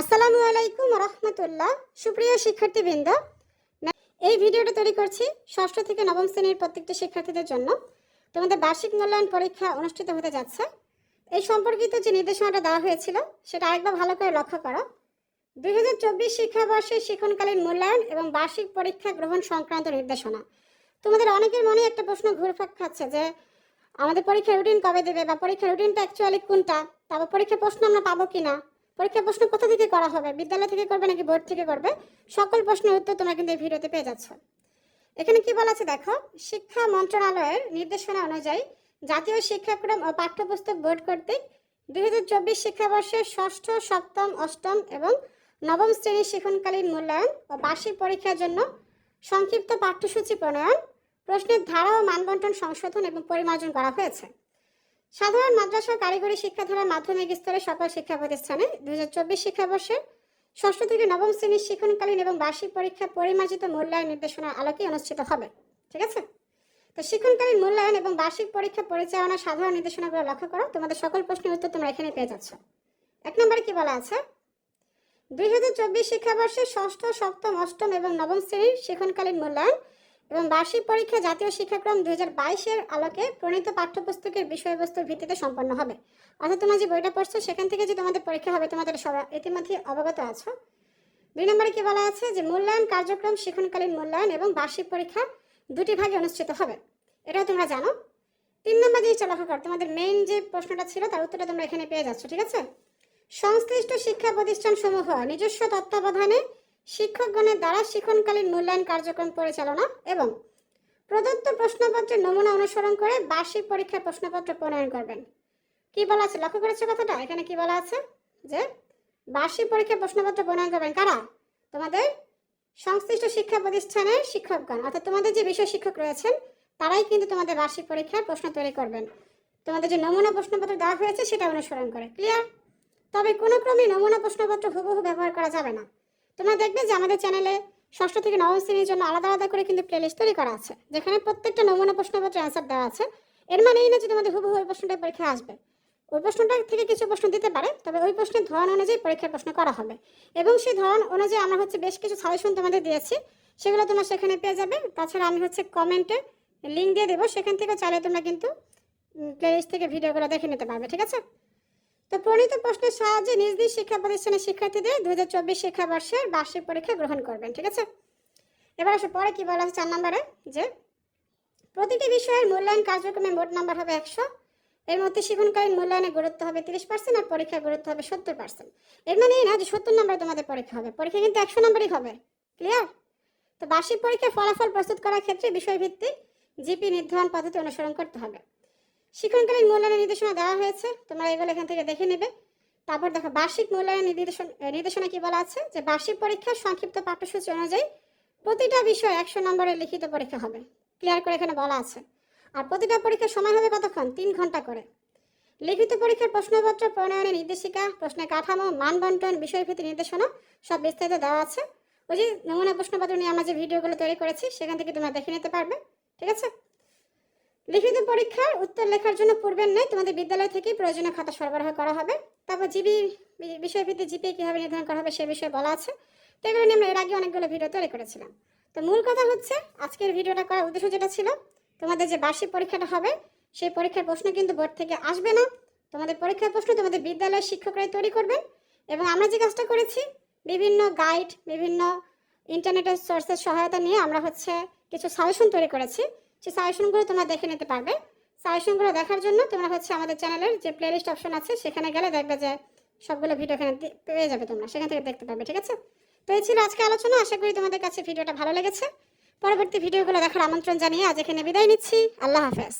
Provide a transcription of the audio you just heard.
আসসালামু আলাইকুম রহমতুল্লাহ। সুপ্রিয় শিক্ষার্থীবৃন্দ এই ভিডিওটা তৈরি করছি ষষ্ঠ থেকে নবম শ্রেণির প্রত্যেকটি শিক্ষার্থীদের জন্য। তোমাদের বার্ষিক মূল্যায়ন পরীক্ষা অনুষ্ঠিত হতে যাচ্ছে। এই সম্পর্কিত যে নির্দেশনাটা দেওয়া হয়েছিল, সেটা আরেকবার ভালো করে লক্ষ্য করো। দুই হাজার চব্বিশ শিক্ষাবর্ষের শিক্ষণকালীন মূল্যায়ন এবং বার্ষিক পরীক্ষা গ্রহণ সংক্রান্ত নির্দেশনা। তোমাদের অনেকের মনে একটা প্রশ্ন ঘুরপাক খাচ্ছে যে, আমাদের পরীক্ষার রুটিন কবে দেবে বা পরীক্ষার রুটিনটা অ্যাকচুয়ালি কোনটা? তারপর পরীক্ষার প্রশ্ন আমরা পাবো কিনা? পরীক্ষার প্রশ্ন কোথা থেকে করা হবে? বিদ্যালয় থেকে করবে নাকি বোর্ড থেকে করবে? সকল প্রশ্নের উত্তর তোমরা কিন্তু এই ভিডিওতে পেয়ে যাচ্ছ। এখানে কি বলা আছে দেখো? শিক্ষা মন্ত্রণালয়ের নির্দেশনা অনুযায়ী জাতীয় শিক্ষাক্রম ও পাঠ্যপুস্তক বোর্ড কর্তৃক দুই হাজার চব্বিশ শিক্ষাবর্ষের ষষ্ঠ, সপ্তম, অষ্টম এবং নবম শ্রেণির শিক্ষণকালীন মূল্যায়ন ও বার্ষিক পরীক্ষার জন্য সংক্ষিপ্ত পাঠ্যসূচি প্রণয়ন, প্রশ্নের ধারা ও মানবন্টন সংশোধন এবং পরিমার্জন করা হয়েছে। সাধারণ মাদ্রাসা কারিগরি শিক্ষাধারা মাধ্যমিক স্তরে সকল শিক্ষা প্রতিষ্ঠানে দুই হাজার চব্বিশ শিক্ষাবর্ষে ষষ্ঠ থেকে নবম শ্রেণির শিক্ষণকালীন এবং বার্ষিক পরীক্ষা পরিমার্জিত মূল্যায়ন নির্দেশনার আলোকে অনুষ্ঠিত হবে। ঠিক আছে? তো শিক্ষণকালীন মূল্যায়ন এবং বার্ষিক পরীক্ষা পরিচালনার সাধারণ নির্দেশনাগুলো লক্ষ্য করো। তোমাদের সকল প্রশ্নের উত্তর তোমরা এখানে পেয়ে যাচ্ছ। এক নম্বরে কি বলা আছে? দুই হাজার চব্বিশ শিক্ষাবর্ষে ষষ্ঠ, সপ্তম, অষ্টম এবং নবম শ্রেণির শিক্ষণকালীন মূল্যায়ন এবং বার্ষিক পরীক্ষা জাতীয় শিক্ষাক্রম দুই হাজার বাইশের আলোকে প্রণীত পাঠ্যপুস্তকের বিষয়বস্তুর ভিত্তিতে সম্পন্ন হবে। অর্থাৎ তোমরা যে বইটা পড়ছো, সেখান থেকে যে তোমাদের পরীক্ষা হবে, তোমাদের সবাই ইতিমধ্যে অবগত আছো। দুই নম্বরে কি বলা আছে? যে মূল্যায়ন কার্যক্রম শিক্ষণকালীন মূল্যায়ন এবং বার্ষিক পরীক্ষা দুটি ভাগে অনুষ্ঠিত হবে। এটাও তোমরা জানো। তিন নম্বর যে চলা কর তোমাদের মেইন যে প্রশ্নটা ছিল, তার উত্তরটা তোমরা এখানে পেয়ে যাচ্ছ, ঠিক আছে? সংশ্লিষ্ট শিক্ষা প্রতিষ্ঠান সমূহ নিজস্ব তত্ত্বাবধানে শিক্ষকগণের দ্বারা শিক্ষণকালীন মূল্যায়ন কার্যক্রম পরিচালনা এবং প্রদত্ত প্রশ্নপত্রের নমুনা অনুসরণ করে বার্ষিক পরীক্ষার প্রশ্নপত্র প্রণয়ন করবেন। কি বলা আছে? লক্ষ্য করেছ কথাটা? এখানে কি বলা আছে? যে বার্ষিক পরীক্ষার প্রশ্নপত্র প্রণয়ন করবেন কারা? তোমাদের সংশ্লিষ্ট শিক্ষা প্রতিষ্ঠানের শিক্ষকগণ। অর্থাৎ তোমাদের যে বিষয় শিক্ষক রয়েছেন, তারাই কিন্তু তোমাদের বার্ষিক পরীক্ষার প্রশ্ন তৈরি করবেন। তোমাদের যে নমুনা প্রশ্নপত্র দেওয়া হয়েছে, সেটা অনুসরণ করে। ক্লিয়ার তবে কোনো ক্রমে নমুনা প্রশ্নপত্র হুবহু ব্যবহার করা যাবে না। তোমরা দেখবে যে আমাদের চ্যানেলে ষষ্ঠ থেকে নবম শ্রেণির জন্য আলাদা আলাদা করে কিন্তু প্লেলিস্ট তৈরি করা আছে, যেখানে প্রত্যেকটা নমুনা প্রশ্নপত্রের অ্যান্সার দেওয়া আছে। এর মানে এই না যে তোমাদের হুবহু ওই প্রশ্নটা পরীক্ষায় আসবে। ওই প্রশ্নটা থেকে কিছু প্রশ্ন দিতে পারে, তবে ওই প্রশ্নের ধরন অনুযায়ী পরীক্ষার প্রশ্ন করা হবে। এবং সেই ধরন অনুযায়ী আমরা হচ্ছে বেশ কিছু সাজেশন তোমাদের দিয়েছি, সেগুলো তোমরা সেখানে পেয়ে যাবে। তাছাড়া আমি হচ্ছে কমেন্টে লিঙ্ক দিয়ে দেবো, সেখান থেকে চাইলে তোমরা কিন্তু প্লেলিস্ট থেকে ভিডিওগুলো দেখে নিতে পারবে, ঠিক আছে? তো প্রণীত প্রশ্নের সাহায্যে নিজ নিজ শিক্ষা প্রতিষ্ঠানের শিক্ষার্থীদের দু হাজার চব্বিশ শিক্ষাবর্ষের বার্ষিক পরীক্ষা গ্রহণ করবেন, ঠিক আছে? এবার আসে, পরে কি বলা আছে চার নম্বরে যে প্রতিটি বিষয়ের মূল্যায়ন কার্যক্রমে মোট নাম্বার হবে একশো। এর মধ্যে শিক্ষণকালীন মূল্যায়নের গুরুত্ব হবে তিরিশ পার্সেন্ট আর পরীক্ষার গুরুত্ব হবে সত্তর পার্সেন্ট এর মানে এই না যে সত্তর নম্বরে তোমাদের পরীক্ষা হবে, পরীক্ষা কিন্তু একশো নম্বরই হবে ক্লিয়ার তো বার্ষিক পরীক্ষার ফলাফল প্রস্তুত করার ক্ষেত্রে বিষয়ভিত্তিক জিপি নির্ধারণ পদ্ধতি অনুসরণ করতে হবে। শিক্ষণকালীন মূল্যায়নের নির্দেশনা দেওয়া হয়েছে। তোমরা এগুলো এখান থেকে দেখে নেবে। তারপর দেখো, বার্ষিক মূল্যায়নের নির্দেশন নির্দেশনা কি বলা আছে? যে বার্ষিক পরীক্ষার সংক্ষিপ্ত পাঠ্যসূচি অনুযায়ী প্রতিটা বিষয় একশো নম্বরের লিখিত পরীক্ষা হবে। ক্লিয়ার করে এখানে বলা আছে। আর প্রতিটা পরীক্ষার সময় হবে কতক্ষণ? তিন ঘণ্টা করে। লিখিত পরীক্ষার প্রশ্নপত্র, প্রণয়নের নির্দেশিকা, প্রশ্নের কাঠামো, মানবন্টন, বিষয়ভিত্তিক নির্দেশনা সব বিস্তারিত দেওয়া আছে। ওই যে নমুনা প্রশ্নপত্র নিয়ে আমরা যে ভিডিওগুলো তৈরি করেছি, সেখান থেকে তোমরা দেখে নিতে পারবে। ঠিক আছে? লিখিত পরীক্ষার উত্তর লেখার জন্য পূর্বের নেই তোমাদের বিদ্যালয় থেকেই প্রয়োজনীয় খাতা সরবরাহ করা হবে। তারপর জিবি, বিষয়ভিত্তিক জিপি কীভাবে নির্ধারণ করা হবে সে বিষয়ে বলা আছে। তো এগুলো নিয়ে আমরা এর আগে অনেকগুলো ভিডিও তৈরি করেছিলাম। তো মূল কথা হচ্ছে, আজকের ভিডিওটা করার উদ্দেশ্য যেটা ছিল, তোমাদের যে বার্ষিক পরীক্ষাটা হবে, সেই পরীক্ষার প্রশ্ন কিন্তু বোর্ড থেকে আসবে না। তোমাদের পরীক্ষার প্রশ্ন তোমাদের বিদ্যালয়ের শিক্ষকরাই তৈরি করবেন এবং আমরা যে কাজটা করেছি, বিভিন্ন গাইড বিভিন্ন ইন্টারনেটের সোর্সের সহায়তা নিয়ে আমরা হচ্ছে কিছু সাজেশন তৈরি করেছি। সেই সাজেশনগুলো তোমরা দেখে নিতে পারবে। সাজেশনগুলো দেখার জন্য তোমরা হচ্ছে আমাদের চ্যানেলের যে প্লেলিস্ট অপশন আছে, সেখানে গেলে দেখবে যে সবগুলো ভিডিও এখানে পেয়ে যাবে তোমরা। সেখান থেকে দেখতে পাবে ঠিক আছে? তো এই ছিল আজকে আলোচনা। আশা করি তোমাদের কাছে ভিডিওটা ভালো লেগেছে। পরবর্তী ভিডিওগুলো দেখার আমন্ত্রণ জানিয়ে আজ এখানে বিদায় নিচ্ছি। আল্লাহ হাফেজ।